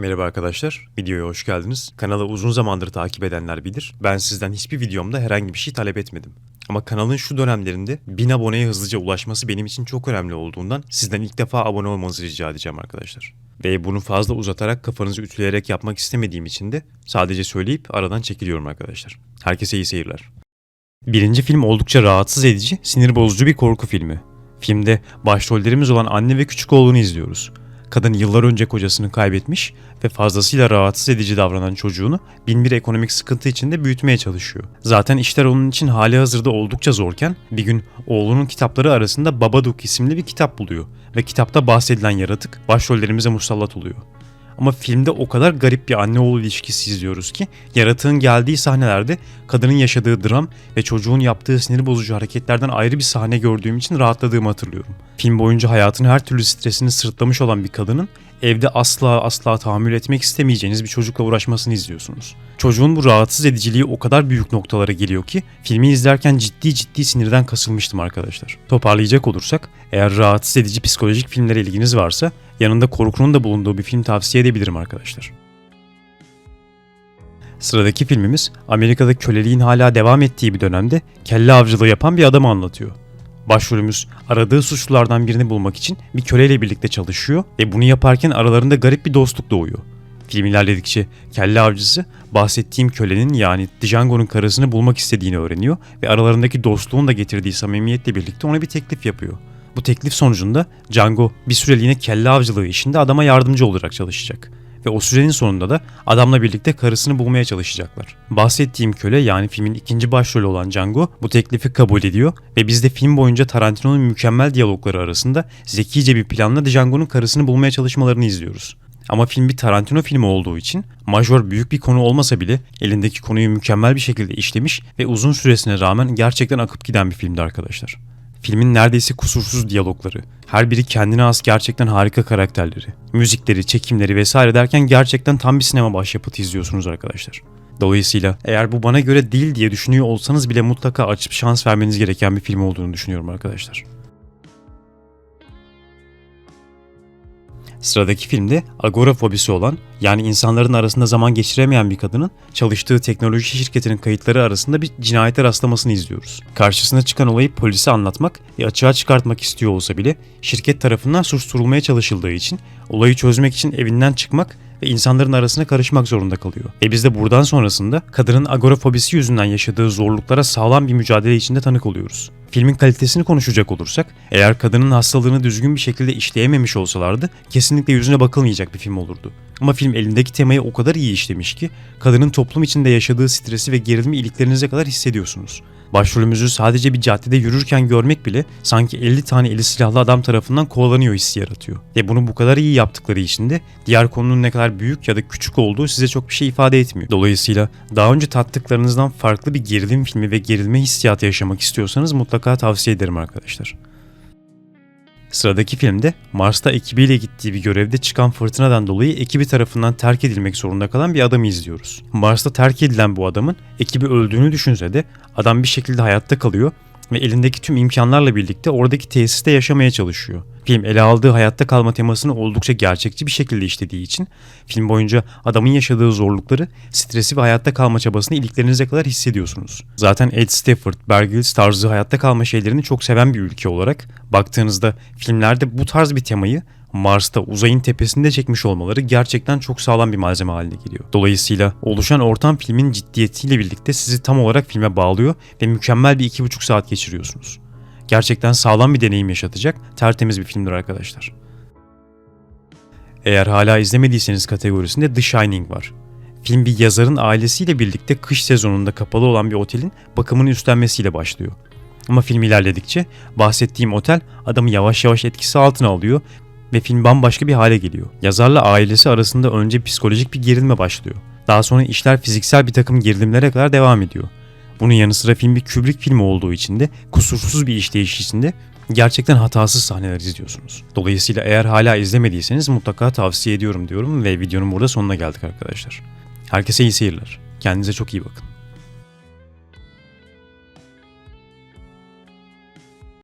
Merhaba arkadaşlar, videoya hoş geldiniz. Kanalı uzun zamandır takip edenler bilir. Ben sizden hiçbir videomda herhangi bir şey talep etmedim. Ama kanalın şu dönemlerinde 1000 aboneye hızlıca ulaşması benim için çok önemli olduğundan sizden ilk defa abone olmanızı rica edeceğim arkadaşlar. Ve bunu fazla uzatarak kafanızı ütüleyerek yapmak istemediğim için de sadece söyleyip aradan çekiliyorum arkadaşlar. Herkese iyi seyirler. Birinci film oldukça rahatsız edici, sinir bozucu bir korku filmi. Filmde başrollerimiz olan anne ve küçük oğlunu izliyoruz. Kadın yıllar önce kocasını kaybetmiş ve fazlasıyla rahatsız edici davranan çocuğunu bin bir ekonomik sıkıntı içinde büyütmeye çalışıyor. Zaten işler onun için hali hazırda oldukça zorken bir gün oğlunun kitapları arasında Babadook isimli bir kitap buluyor ve kitapta bahsedilen yaratık başrollerimize musallat oluyor. Ama filmde o kadar garip bir anne oğul ilişkisi izliyoruz ki yaratığın geldiği sahnelerde kadının yaşadığı dram ve çocuğun yaptığı sinir bozucu hareketlerden ayrı bir sahne gördüğüm için rahatladığımı hatırlıyorum. Film boyunca hayatın her türlü stresini sırtlamış olan bir kadının evde asla asla tahammül etmek istemeyeceğiniz bir çocukla uğraşmasını izliyorsunuz. Çocuğun bu rahatsız ediciliği o kadar büyük noktalara geliyor ki filmi izlerken ciddi ciddi sinirden kasılmıştım arkadaşlar. Toparlayacak olursak eğer rahatsız edici psikolojik filmlere ilginiz varsa yanında korkunun da bulunduğu bir film tavsiye edebilirim arkadaşlar. Sıradaki filmimiz Amerika'da köleliğin hala devam ettiği bir dönemde kelle avcılığı yapan bir adamı anlatıyor. Başrolümüz aradığı suçlulardan birini bulmak için bir köleyle birlikte çalışıyor ve bunu yaparken aralarında garip bir dostluk doğuyor. Film ilerledikçe kelle avcısı bahsettiğim kölenin yani Django'nun karısını bulmak istediğini öğreniyor ve aralarındaki dostluğun da getirdiği samimiyetle birlikte ona bir teklif yapıyor. Bu teklif sonucunda Django bir süreliğine kelle avcılığı işinde adama yardımcı olarak çalışacak ve o sürenin sonunda da adamla birlikte karısını bulmaya çalışacaklar. Bahsettiğim köle yani filmin ikinci başrolü olan Django bu teklifi kabul ediyor ve biz de film boyunca Tarantino'nun mükemmel diyalogları arasında zekice bir planla Django'nun karısını bulmaya çalışmalarını izliyoruz. Ama film bir Tarantino filmi olduğu için majör büyük bir konu olmasa bile elindeki konuyu mükemmel bir şekilde işlemiş ve uzun süresine rağmen gerçekten akıp giden bir filmdi arkadaşlar. Filmin neredeyse kusursuz diyalogları, her biri kendine has gerçekten harika karakterleri, müzikleri, çekimleri vesaire derken gerçekten tam bir sinema başyapıtı izliyorsunuz arkadaşlar. Dolayısıyla eğer bu bana göre değil diye düşünüyor olsanız bile mutlaka açıp şans vermeniz gereken bir film olduğunu düşünüyorum arkadaşlar. Sıradaki filmde agorafobisi olan yani insanların arasında zaman geçiremeyen bir kadının çalıştığı teknoloji şirketinin kayıtları arasında bir cinayete rastlamasını izliyoruz. Karşısına çıkan olayı polise anlatmak ve açığa çıkartmak istiyor olsa bile şirket tarafından susturulmaya çalışıldığı için olayı çözmek için evinden çıkmak ve insanların arasına karışmak zorunda kalıyor. Ve biz de buradan sonrasında kadının agorafobisi yüzünden yaşadığı zorluklara sağlam bir mücadele içinde tanık oluyoruz. Filmin kalitesini konuşacak olursak, eğer kadının hastalığını düzgün bir şekilde işleyememiş olsalardı kesinlikle yüzüne bakılmayacak bir film olurdu. Ama film elindeki temayı o kadar iyi işlemiş ki kadının toplum içinde yaşadığı stresi ve gerilimi iliklerinize kadar hissediyorsunuz. Başrolümüzü sadece bir caddede yürürken görmek bile sanki 50 tane eli silahlı adam tarafından kovalanıyor hissi yaratıyor. Ve bunu bu kadar iyi yaptıkları için de diğer konunun ne kadar büyük ya da küçük olduğu size çok bir şey ifade etmiyor. Dolayısıyla daha önce tattıklarınızdan farklı bir gerilim filmi ve gerilme hissiyatı yaşamak istiyorsanız mutlaka tavsiye ederim arkadaşlar. Sıradaki filmde Mars'ta ekibiyle gittiği bir görevde çıkan fırtınadan dolayı ekibi tarafından terk edilmek zorunda kalan bir adamı izliyoruz. Mars'ta terk edilen bu adamın ekibi öldüğünü düşünse de adam bir şekilde hayatta kalıyor ve elindeki tüm imkanlarla birlikte oradaki tesiste yaşamaya çalışıyor. Film ele aldığı hayatta kalma temasını oldukça gerçekçi bir şekilde işlediği için film boyunca adamın yaşadığı zorlukları, stresi ve hayatta kalma çabasını iliklerinize kadar hissediyorsunuz. Zaten Ed Stafford, Bear Grylls tarzı hayatta kalma şeylerini çok seven bir ülke olarak baktığınızda filmlerde bu tarz bir temayı Mars'ta uzayın tepesinde çekmiş olmaları gerçekten çok sağlam bir malzeme haline geliyor. Dolayısıyla oluşan ortam filmin ciddiyetiyle birlikte sizi tam olarak filme bağlıyor ve mükemmel bir iki buçuk saat geçiriyorsunuz. Gerçekten sağlam bir deneyim yaşatacak tertemiz bir filmdir arkadaşlar. Eğer hala izlemediyseniz kategorisinde The Shining var. Film bir yazarın ailesiyle birlikte kış sezonunda kapalı olan bir otelin bakımını üstlenmesiyle başlıyor. Ama film ilerledikçe bahsettiğim otel adamı yavaş yavaş etkisi altına alıyor ve film bambaşka bir hale geliyor. Yazarla ailesi arasında önce psikolojik bir gerilme başlıyor. Daha sonra işler fiziksel bir takım gerilimlere kadar devam ediyor. Bunun yanı sıra film bir Kubrick filmi olduğu için de kusursuz bir işleyiş içinde gerçekten hatasız sahneler izliyorsunuz. Dolayısıyla eğer hala izlemediyseniz mutlaka tavsiye ediyorum diyorum ve videonun burada sonuna geldik arkadaşlar. Herkese iyi seyirler. Kendinize çok iyi bakın.